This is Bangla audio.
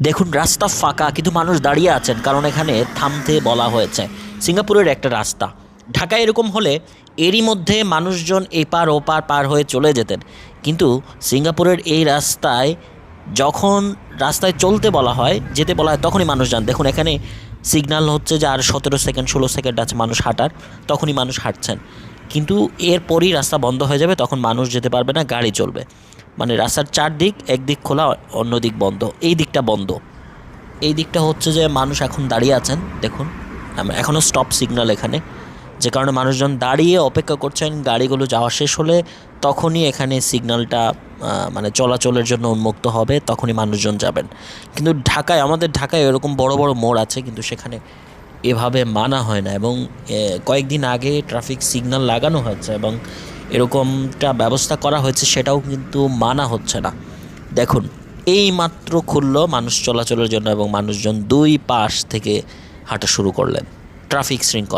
দেখুন, রাস্তা ফাঁকা, কিন্তু মানুষ দাঁড়িয়ে আছেন, কারণ এখানে থামতে বলা হয়েছে। সিঙ্গাপুরের একটা রাস্তা। ঢাকায় এরকম হলে এরই মধ্যে মানুষজন এপার ওপার পার হয়ে চলে যেতেন। কিন্তু সিঙ্গাপুরের এই রাস্তায় যখন রাস্তায় চলতে বলা হয়, যেতে বলা হয়, তখনই মানুষ যান। দেখুন, এখানে সিগন্যাল হচ্ছে যে আর সতেরো সেকেন্ড ষোলো সেকেন্ড আছে মানুষ হাঁটার, তখনই মানুষ হাঁটছেন। কিন্তু এরপরই রাস্তা বন্ধ হয়ে যাবে তখন মানুষ যেতে পারবে না গাড়ি চলবে। মানে রাস্তার চারদিক একদিক খোলা অন্য দিক বন্ধ। এই দিকটা বন্ধ। এই দিকটা হচ্ছে যে মানুষ এখন দাঁড়িয়ে আছেন দেখুন। এখনও স্টপ সিগন্যাল এখানে। যে কারণে মানুষজন দাঁড়িয়ে অপেক্ষা করছেন গাড়িগুলো যাওয়া শেষ হলে তখনই এখানে সিগন্যালটা আহ, মানে চলাচলের জন্য উন্মুক্ত হবে তখনই মানুষজন যাবেন। কিন্তু ঢাকায় আমাদের ঢাকায় এরকম বড় বড় মোড় আছে কিন্তু সেখানে এভাবে মানা হয় না এবং কয়েকদিন আগে ট্রাফিক সিগন্যাল লাগানো হয়েছে এবং এরকমটা ব্যবস্থা করা হয়েছে সেটাও কিন্তু মানা হচ্ছে না। দেখুন এই মাত্র খুলল মানুষ চলাচলের জন্য এবং মানুষজন দুই পাশ থেকে হাঁটা শুরু করলেন ট্রাফিক শৃঙ্খলা।